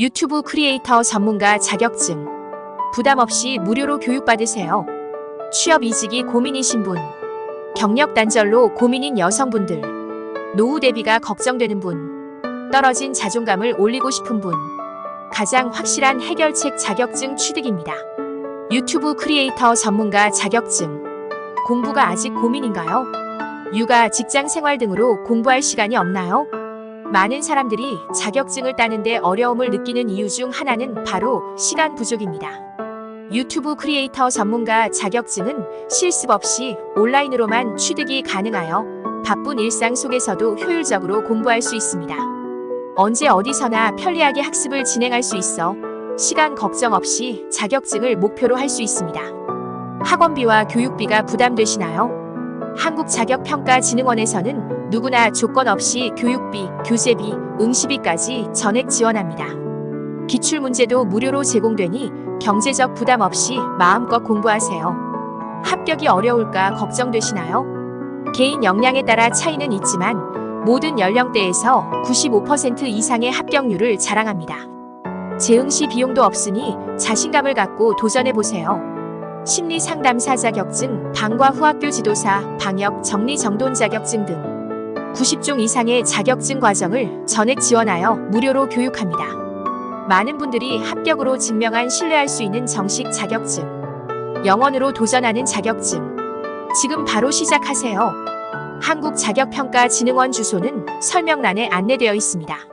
유튜브 크리에이터 전문가 자격증. 부담 없이 무료로 교육받으세요. 취업 이직이 고민이신 분. 경력 단절로 고민인 여성분들. 노후 대비가 걱정되는 분. 떨어진 자존감을 올리고 싶은 분. 가장 확실한 해결책 자격증 취득입니다. 유튜브 크리에이터 전문가 자격증. 공부가 아직 고민인가요? 육아, 직장 생활 등으로 공부할 시간이 없나요? 많은 사람들이 자격증을 따는데 어려움을 느끼는 이유 중 하나는 바로 시간 부족입니다. 유튜브 크리에이터 전문가 자격증은 실습 없이 온라인으로만 취득이 가능하여 바쁜 일상 속에서도 효율적으로 공부할 수 있습니다. 언제 어디서나 편리하게 학습을 진행할 수 있어 시간 걱정 없이 자격증을 목표로 할 수 있습니다. 학원비와 교육비가 부담되시나요? 한국자격평가진흥원에서는 누구나 조건 없이 교육비, 교재비, 응시비까지 전액 지원합니다. 기출문제도 무료로 제공되니 경제적 부담 없이 마음껏 공부하세요. 합격이 어려울까 걱정되시나요? 개인 역량에 따라 차이는 있지만 모든 연령대에서 95% 이상의 합격률을 자랑합니다. 재응시 비용도 없으니 자신감을 갖고 도전해보세요. 심리 상담사 자격증, 방과 후학교 지도사, 방역, 정리 정돈 자격증 등 90종 이상의 자격증 과정을 전액 지원하여 무료로 교육합니다. 많은 분들이 합격으로 증명한 신뢰할 수 있는 정식 자격증, 영원으로 도전하는 자격증. 지금 바로 시작하세요. 한국자격평가진흥원 주소는 설명란에 안내되어 있습니다.